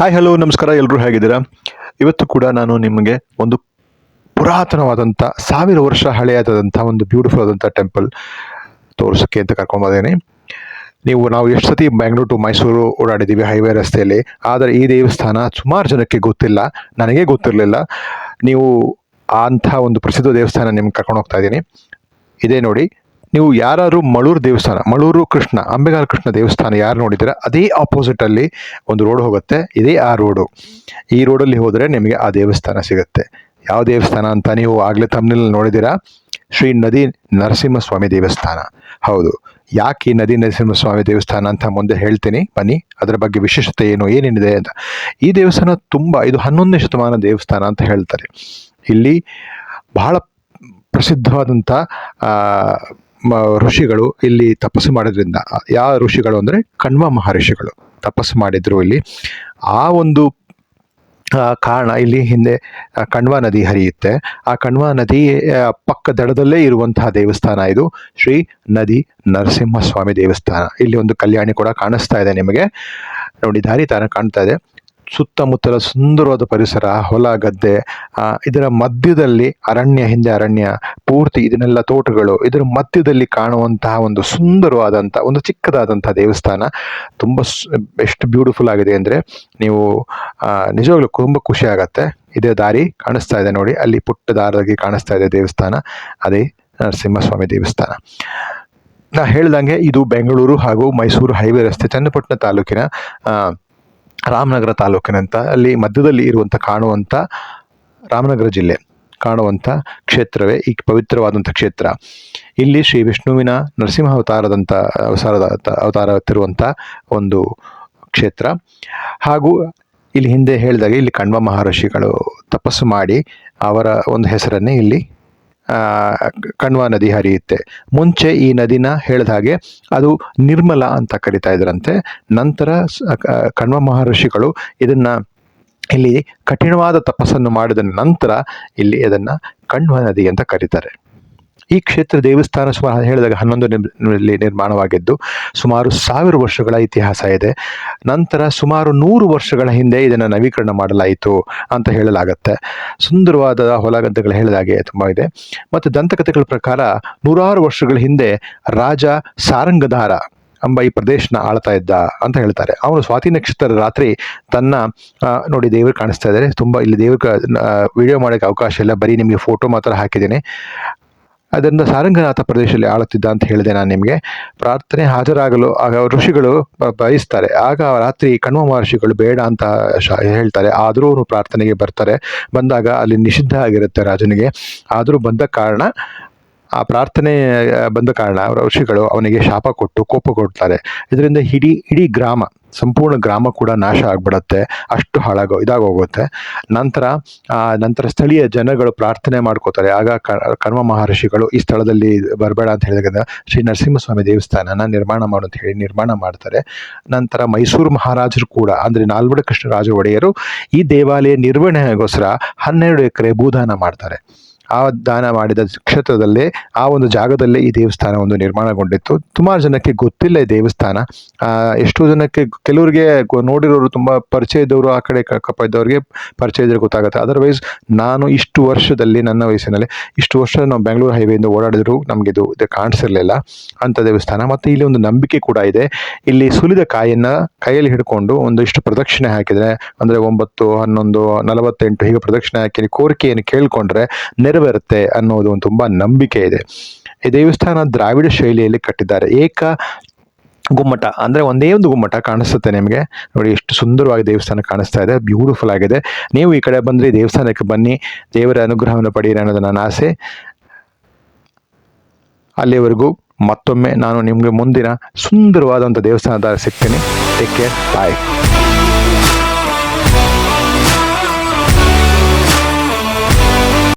Hi hello ನಮಸ್ಕಾರ ಎಲ್ಲರೂ ಹೇಗಿದ್ದೀರಾ? ಇವತ್ತು ಕೂಡ ನಾನು ನಿಮಗೆ ಒಂದು ಪುರಾತನವಾದಂಥ ಸಾವಿರ ವರ್ಷ ಹಳೆಯಾದಂಥ ಒಂದು ಬ್ಯೂಟಿಫುಲ್ ಆದಂಥ ಟೆಂಪಲ್ ತೋರಿಸೋಕ್ಕೆ ಅಂತ ಕರ್ಕೊಂಬಂದೇನೆ ನೀವು, ನಾವು ಎಷ್ಟು ಸತಿ ಬ್ಯಾಂಗ್ಳೂರು ಟು ಮೈಸೂರು ಓಡಾಡಿದ್ದೀವಿ ಹೈವೇ ರಸ್ತೆಯಲ್ಲಿ, ಆದರೆ ಈ ದೇವಸ್ಥಾನ ಸುಮಾರು ಜನಕ್ಕೆ ಗೊತ್ತಿಲ್ಲ, ನನಗೇ ಗೊತ್ತಿರಲಿಲ್ಲ. ನೀವು ಅಂಥ ಒಂದು ಪ್ರಸಿದ್ಧ ದೇವಸ್ಥಾನ ನಿಮ್ಗೆ ಕರ್ಕೊಂಡು ಹೋಗ್ತಾ ಇದ್ದೀನಿ. ಇದೇ ನೋಡಿ ನೀವು ಯಾರು ಮಳೂರು ದೇವಸ್ಥಾನ, ಮಳೂರು ಕೃಷ್ಣ ಅಂಬೆಗಾಲ ಕೃಷ್ಣ ದೇವಸ್ಥಾನ ಯಾರು ನೋಡಿದ್ದೀರಾ ಅದೇ ಆಪೋಸಿಟ್ ಅಲ್ಲಿ ಒಂದು ರೋಡ್ ಹೋಗುತ್ತೆ. ಇದೇ ಆ ರೋಡು ಈ ರೋಡಲ್ಲಿ ಹೋದರೆ ನಿಮಗೆ ಆ ದೇವಸ್ಥಾನ ಸಿಗುತ್ತೆ. ಯಾವ ದೇವಸ್ಥಾನ ಅಂತ ನೀವು ಆಗಲೇ ತಮ್ಮನಲ್ಲಿ ನೋಡಿದ್ದೀರಾ? ಶ್ರೀ ನದಿ ನರಸಿಂಹಸ್ವಾಮಿ ದೇವಸ್ಥಾನ. ಹೌದು. ಯಾಕೆ ಈ ನದಿ ನರಸಿಂಹಸ್ವಾಮಿ ದೇವಸ್ಥಾನ ಅಂತ ಮುಂದೆ ಹೇಳ್ತೀನಿ. ಬನ್ನಿ. ಅದರ ಬಗ್ಗೆ ವಿಶೇಷತೆ ಏನು, ಏನೇನಿದೆ ಅಂತ. ಈ ದೇವಸ್ಥಾನ ತುಂಬ, ಇದು ಹನ್ನೊಂದನೇ ಶತಮಾನ ದೇವಸ್ಥಾನ ಅಂತ ಹೇಳ್ತಾರೆ. ಇಲ್ಲಿ ಬಹಳ ಪ್ರಸಿದ್ಧವಾದಂಥ ಋಷಿಗಳು ಇಲ್ಲಿ ತಪಸ್ಸು ಮಾಡೋದ್ರಿಂದ ಯಾವ ಋಷಿಗಳು ಅಂದರೆ ಕಣ್ವ ಮಹರ್ಷಿಗಳು ತಪಸ್ಸು ಮಾಡಿದ್ರು ಇಲ್ಲಿ. ಆ ಒಂದು ಕಾರಣ ಇಲ್ಲಿ ಹಿಂದೆ ಕಣ್ವ ನದಿ ಹರಿಯುತ್ತೆ. ಆ ಕಣ್ವ ನದಿ ಪಕ್ಕ ದಡದಲ್ಲೇ ಇರುವಂತಹ ದೇವಸ್ಥಾನ ಇದು. ಶ್ರೀ ನದಿ ನರಸಿಂಹಸ್ವಾಮಿ ದೇವಸ್ಥಾನ. ಇಲ್ಲಿ ಒಂದು ಕಲ್ಯಾಣಿ ಕೂಡ ಕಾಣಿಸ್ತಾ ಇದೆ ನಿಮಗೆ. ನೋಡಿ, ದಾರಿ ತಾನ ಕಾಣ್ತಾ ಇದೆ. ಸುತ್ತಮುತ್ತಲ ಸುಂದರವಾದ ಪರಿಸರ, ಹೊಲ, ಗದ್ದೆ ಇದರ ಮಧ್ಯದಲ್ಲಿ ಅರಣ್ಯ, ಹಿಂದೆ ಅರಣ್ಯ ಪೂರ್ತಿ ಇದನ್ನೆಲ್ಲ ತೋಟಗಳು, ಇದರ ಮಧ್ಯದಲ್ಲಿ ಕಾಣುವಂತಹ ಒಂದು ಸುಂದರವಾದಂಥ, ಒಂದು ಚಿಕ್ಕದಾದಂಥ ದೇವಸ್ಥಾನ ತುಂಬ ಎಷ್ಟು ಬ್ಯೂಟಿಫುಲ್ ಆಗಿದೆ ಅಂದರೆ ನೀವು ನಿಜವಾಗ್ಲೂ ತುಂಬ ಖುಷಿ ಆಗತ್ತೆ. ಇದೇ ದಾರಿ ಕಾಣಿಸ್ತಾ ಇದೆ ನೋಡಿ, ಅಲ್ಲಿ ಪುಟ್ಟ ದಾರದಾಗಿ ಕಾಣಿಸ್ತಾ ಇದೆ ದೇವಸ್ಥಾನ, ಅದೇ ನರಸಿಂಹಸ್ವಾಮಿ ದೇವಸ್ಥಾನ. ನಾ ಹೇಳ್ದಂಗೆ ಇದು ಬೆಂಗಳೂರು ಹಾಗೂ ಮೈಸೂರು ಹೈವೇ ರಸ್ತೆ ಚನ್ನಪಟ್ಟಣ ತಾಲೂಕಿನ ರಾಮನಗರ ತಾಲೂಕಿನಂತ, ಅಲ್ಲಿ ಮಧ್ಯದಲ್ಲಿ ಇರುವಂಥ ಕಾಣುವಂಥ ರಾಮನಗರ ಜಿಲ್ಲೆ. ಕಾಣುವಂಥ ಕ್ಷೇತ್ರವೇ ಈ ಪವಿತ್ರವಾದಂಥ ಕ್ಷೇತ್ರ. ಇಲ್ಲಿ ಶ್ರೀ ವಿಷ್ಣುವಿನ ನರಸಿಂಹ ಅವತಾರದಂಥ ಅವತಾರದ ಅವತಾರ ಒಂದು ಕ್ಷೇತ್ರ. ಹಾಗೂ ಇಲ್ಲಿ ಹಿಂದೆ ಹೇಳಿದಾಗ ಇಲ್ಲಿ ಕಣ್ವ ಮಹರ್ಷಿಗಳು ತಪಸ್ಸು ಮಾಡಿ ಅವರ ಒಂದು ಹೆಸರನ್ನೇ ಇಲ್ಲಿ ಕಣ್ವ ನದಿ ಹರಿಯುತ್ತೆ. ಮುಂಚೆ ಈ ನದಿನ ಹೇಳಿದ ಹಾಗೆ ಅದು ನಿರ್ಮಲ ಅಂತ ಕರಿತಾ ಇದ್ರಂತೆ. ನಂತರ ಕಣ್ವ ಮಹರ್ಷಿಗಳು ಇದನ್ನ ಇಲ್ಲಿ ಕಠಿಣವಾದ ತಪಸ್ಸನ್ನು ಮಾಡಿದ ನಂತರ ಇಲ್ಲಿ ಅದನ್ನು ಕಣ್ವ ನದಿ ಅಂತ ಕರೀತಾರೆ. ಈ ಕ್ಷೇತ್ರ ದೇವಸ್ಥಾನ ಸುಮಾರು ಹೇಳಿದಾಗ ಹನ್ನೊಂದು ನಿರ್ಮಾಣವಾಗಿದ್ದು ಸುಮಾರು ಸಾವಿರ ವರ್ಷಗಳ ಇತಿಹಾಸ ಇದೆ. ನಂತರ ಸುಮಾರು ನೂರು ವರ್ಷಗಳ ಹಿಂದೆ ಇದನ್ನು ನವೀಕರಣ ಮಾಡಲಾಯಿತು ಅಂತ ಹೇಳಲಾಗುತ್ತೆ. ಸುಂದರವಾದ ಹೊಲಗದ್ದೆಗಳು ಹೇಳಿದಾಗೆ ತುಂಬ ಇದೆ. ಮತ್ತು ದಂತಕಥೆಗಳ ಪ್ರಕಾರ ನೂರಾರು ವರ್ಷಗಳ ಹಿಂದೆ ರಾಜ ಸಾರಂಗಧಾರ ಎಂಬ ಈ ಪ್ರದೇಶನ ಆಳ್ತಾ ಇದ್ದ ಅಂತ ಹೇಳ್ತಾರೆ. ಅವನು ಸ್ವಾತಿ ನಕ್ಷತ್ರ ರಾತ್ರಿ ತನ್ನ ನೋಡಿ ದೇವರು ಕಾಣಿಸ್ತಾ ಇದ್ದಾರೆ. ತುಂಬ ಇಲ್ಲಿ ದೇವ್ರ ವಿಡಿಯೋ ಮಾಡೋಕ್ಕೆ ಅವಕಾಶ ಇಲ್ಲ. ಬರೀ ನಿಮಗೆ ಫೋಟೋ ಮಾತ್ರ ಹಾಕಿದ್ದೀನಿ. ಅದರಿಂದ ಸಾರಂಗನಾಥ ಪ್ರದೇಶದಲ್ಲಿ ಆಳುತ್ತಿದ್ದ ಅಂತ ಹೇಳಿದೆ ನಾನು ನಿಮಗೆ. ಪ್ರಾರ್ಥನೆ ಹಾಜರಾಗಲು, ಆಗ ಋಷಿಗಳು ಬಯಸ್ತಾರೆ. ಆಗ ರಾತ್ರಿ ಕಣ್ವ ಮಹರ್ಷಿಗಳು ಬೇಡ ಅಂತ ಹೇಳ್ತಾರೆ. ಆದರೂ ಪ್ರಾರ್ಥನೆಗೆ ಬರ್ತಾರೆ. ಬಂದಾಗ ಅಲ್ಲಿ ನಿಷಿದ್ಧ ಆಗಿರುತ್ತೆ ರಾಜನಿಗೆ. ಆದರೂ ಬಂದ ಕಾರಣ ಆ ಪ್ರಾರ್ಥನೆ ಬಂದ ಕಾರಣ ಋಷಿಗಳು ಅವನಿಗೆ ಶಾಪ ಕೊಟ್ಟು ಕೋಪ ಕೊಡ್ತಾರೆ. ಇದರಿಂದ ಇಡೀ ಇಡೀ ಗ್ರಾಮ, ಸಂಪೂರ್ಣ ಗ್ರಾಮ ಕೂಡ ನಾಶ ಆಗ್ಬಿಡತ್ತೆ. ಅಷ್ಟು ಹಾಳಾಗೋ, ಇದಾಗೋಗುತ್ತೆ. ನಂತರ ನಂತರ ಸ್ಥಳೀಯ ಜನಗಳು ಪ್ರಾರ್ಥನೆ ಮಾಡ್ಕೋತಾರೆ. ಆಗ ಕರ್ಮ ಮಹರ್ಷಿಗಳು ಈ ಸ್ಥಳದಲ್ಲಿ ಬರಬೇಡ ಅಂತ ಹೇಳಿದಾಗ ಶ್ರೀ ನರಸಿಂಹಸ್ವಾಮಿ ದೇವಸ್ಥಾನನ ನಿರ್ಮಾಣ ಮಾಡು ಅಂತ ಹೇಳಿ ನಿರ್ಮಾಣ ಮಾಡ್ತಾರೆ. ನಂತರ ಮೈಸೂರು ಮಹಾರಾಜರು ಕೂಡ, ಅಂದರೆ ನಾಲ್ವಡ ಕೃಷ್ಣರಾಜ ಒಡೆಯರು ಈ ದೇವಾಲಯ ನಿರ್ವಹಣೆಗೋಸ್ಕರ ಹನ್ನೆರಡು ಎಕರೆ ಭೂದಾನ ಮಾಡ್ತಾರೆ. ಆ ದಾನ ಮಾಡಿದ ಕ್ಷೇತ್ರದಲ್ಲೇ, ಆ ಒಂದು ಜಾಗದಲ್ಲೇ ಈ ದೇವಸ್ಥಾನ ಒಂದು ನಿರ್ಮಾಣಗೊಂಡಿತ್ತು. ಸುಮಾರು ಜನಕ್ಕೆ ಗೊತ್ತಿಲ್ಲ ಈ ದೇವಸ್ಥಾನ. ಎಷ್ಟೋ ಜನಕ್ಕೆ ಕೆಲವರಿಗೆ ನೋಡಿರೋರು ತುಂಬ ಪರಿಚಯ ಇದ್ದವರು, ಆ ಕಡೆ ಕಪ್ಪ ಇದ್ದವ್ರಿಗೆ ಪರಿಚಯ ಇದ್ರೆ ಗೊತ್ತಾಗುತ್ತೆ. ಅದರ್ವೈಸ್ ನಾನು ಇಷ್ಟು ವರ್ಷದಲ್ಲಿ, ನನ್ನ ವಯಸ್ಸಿನಲ್ಲಿ ಇಷ್ಟು ವರ್ಷ ನಾವು ಬೆಂಗಳೂರು ಹೈವೇಯಿಂದ ಓಡಾಡಿದ್ರು ನಮಗೆ ಇದು ಕಾಣಿಸಿರ್ಲಿಲ್ಲ ಅಂಥ ದೇವಸ್ಥಾನ. ಮತ್ತು ಇಲ್ಲಿ ಒಂದು ನಂಬಿಕೆ ಕೂಡ ಇದೆ. ಇಲ್ಲಿ ಸುಲಿದ ಕಾಯನ್ನು ಕೈಯಲ್ಲಿ ಹಿಡ್ಕೊಂಡು ಒಂದಿಷ್ಟು ಪ್ರದಕ್ಷಿಣೆ ಹಾಕಿದ್ರೆ, ಅಂದರೆ ಒಂಬತ್ತು, ಹನ್ನೊಂದು, ನಲವತ್ತೆಂಟು ಹೀಗೆ ಪ್ರದಕ್ಷಿಣೆ ಹಾಕಿ ಕೋರಿಕೆಯನ್ನು ಕೇಳಿಕೊಂಡ್ರೆ ನೆರವೇರುತ್ತೆ ಅನ್ನೋದು ಒಂದು ತುಂಬ ನಂಬಿಕೆ ಇದೆ. ಈ ದೇವಸ್ಥಾನ ದ್ರಾವಿಡ ಶೈಲಿಯಲ್ಲಿ ಕಟ್ಟಿದ್ದಾರೆ. ಏಕ ಗುಮ್ಮಟ ಅಂದರೆ ಒಂದೇ ಒಂದು ಗುಮ್ಮಟ ಕಾಣಿಸುತ್ತೆ ನಿಮಗೆ. ನೋಡಿ ಎಷ್ಟು ಸುಂದರವಾಗಿ ದೇವಸ್ಥಾನ ಕಾಣಿಸ್ತಾ ಇದೆ. ಬ್ಯೂಟಿಫುಲ್ ಆಗಿದೆ. ನೀವು ಈ ಕಡೆ ಬಂದರೆ ದೇವಸ್ಥಾನಕ್ಕೆ ಬನ್ನಿ. ದೇವರ ಅನುಗ್ರಹವನ್ನು ಪಡೆಯಿರಿ ಅನ್ನೋದು ನನ್ನ ಆಸೆ. ಅಲ್ಲಿವರೆಗೂ ಮತ್ತೊಮ್ಮೆ ನಾನು ನಿಮಗೆ ಮುಂದಿನ ಸುಂದರವಾದಂಥ ದೇವಸ್ಥಾನದ ಸಿಗ್ತೀನಿ. Take care bye